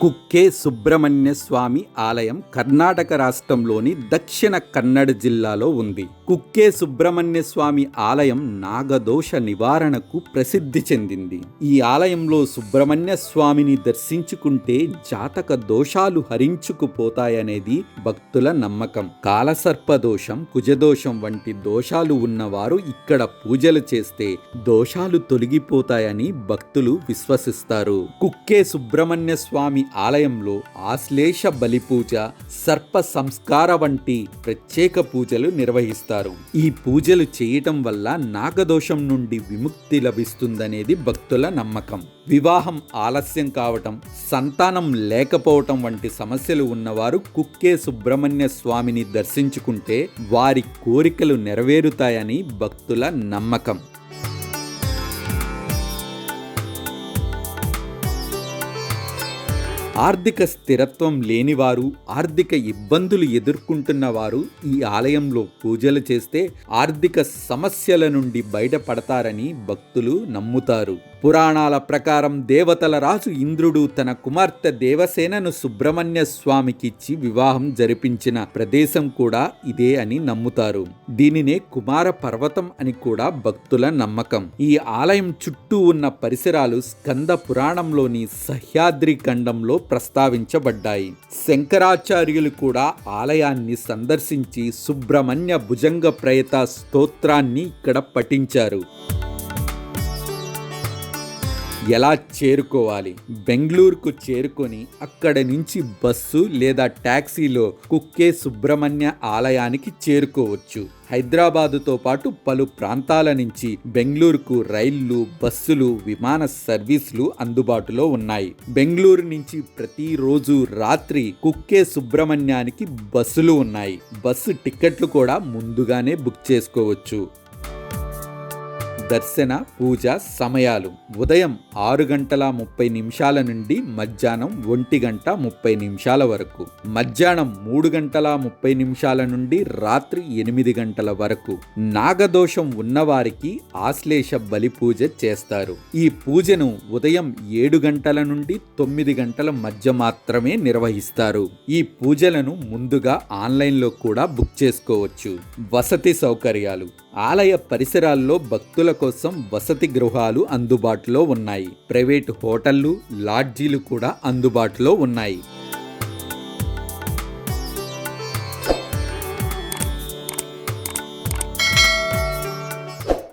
కుక్కే సుబ్రహ్మణ్య స్వామి ఆలయం కర్ణాటక రాష్ట్రంలోని దక్షిణ కన్నడ జిల్లాలో ఉంది. కుక్కే సుబ్రహ్మణ్య స్వామి ఆలయం నాగదోష నివారణకు ప్రసిద్ధి చెందింది. ఈ ఆలయంలో సుబ్రహ్మణ్య స్వామిని దర్శించుకుంటే జాతక దోషాలు హరించుకుపోతాయనేది భక్తుల నమ్మకం. కాలసర్ప దోషం కుజదోషం వంటి దోషాలు ఉన్నవారు ఇక్కడ పూజలు చేస్తే దోషాలు తొలగిపోతాయని భక్తులు విశ్వసిస్తారు. కుక్కే సుబ్రహ్మణ్య స్వామి ఆలయంలో ఆశ్లేష బలి పూజ సర్ప సంస్కార వంటి ప్రత్యేక పూజలు నిర్వహిస్తారు. ఈ పూజలు చేయటం వల్ల నాగదోషం నుండి విముక్తి లభిస్తుందనేది భక్తుల నమ్మకం. వివాహం ఆలస్యం కావటం సంతానం లేకపోవటం వంటి సమస్యలు ఉన్నవారు కుక్కే సుబ్రహ్మణ్య స్వామిని దర్శించుకుంటే వారి కోరికలు నెరవేరుతాయని భక్తుల నమ్మకం. ఆర్థిక స్థిరత్వం లేనివారు ఆర్థిక ఇబ్బందులు ఎదుర్కొంటున్న వారు ఈ ఆలయంలో పూజలు చేస్తే ఆర్థిక సమస్యల నుండి బయటపడతారని భక్తులు నమ్ముతారు. పురాణాల ప్రకారం దేవతల రాజు ఇంద్రుడు తన కుమార్తె దేవసేనను సుబ్రహ్మణ్య స్వామికిచ్చి వివాహం జరిపించిన ప్రదేశం కూడా ఇదే అని నమ్ముతారు. దీనినే కుమార పర్వతం అని కూడా భక్తుల నమ్మకం. ఈ ఆలయం చుట్టూ ఉన్న పరిసరాలు స్కంద పురాణంలోని సహ్యాద్రి ఖండంలో ప్రస్తావించబడ్డాయి. శంకరాచార్యులు కూడా ఆలయాన్ని సందర్శించి సుబ్రహ్మణ్య భుజంగ ప్రయత స్తోత్రాన్ని ఇక్కడ పఠించారు. ఎలా చేరుకోవాలి? బెంగళూరుకు చేరుకొని అక్కడి నుంచి బస్సు లేదా ట్యాక్సీలో కుక్కే సుబ్రహ్మణ్య ఆలయానికి చేరుకోవచ్చు. హైదరాబాదుతో పాటు పలు ప్రాంతాల నుంచి బెంగళూరుకు రైళ్ళు బస్సులు విమాన సర్వీసులు అందుబాటులో ఉన్నాయి. బెంగళూరు నుంచి ప్రతిరోజు రాత్రి కుక్కే సుబ్రహ్మణ్యానికి బస్సులు ఉన్నాయి. బస్సు టిక్కెట్లు కూడా ముందుగానే బుక్ చేసుకోవచ్చు. దర్శన పూజ సమయాలు. ఉదయం ఆరు గంటల ముప్పై నిమిషాల నుండి మధ్యాహ్నం ఒంటి గంట ముప్పై నిమిషాల వరకు. మధ్యాహ్నం మూడు గంటల ముప్పై నిమిషాల నుండి రాత్రి ఎనిమిది గంటల వరకు. నాగదోషం ఉన్నవారికి ఆశ్లేష బలి పూజ చేస్తారు. ఈ పూజను ఉదయం ఏడు గంటల నుండి తొమ్మిది గంటల మధ్య మాత్రమే నిర్వహిస్తారు. ఈ పూజలను ముందుగా ఆన్లైన్లో కూడా బుక్ చేసుకోవచ్చు. వసతి సౌకర్యాలు. ఆలయ పరిసరాల్లో భక్తుల కోసం వసతి గృహాలు అందుబాటులో ఉన్నాయి. ప్రైవేటు హోటళ్ళు లాడ్జీలు కూడా అందుబాటులో ఉన్నాయి.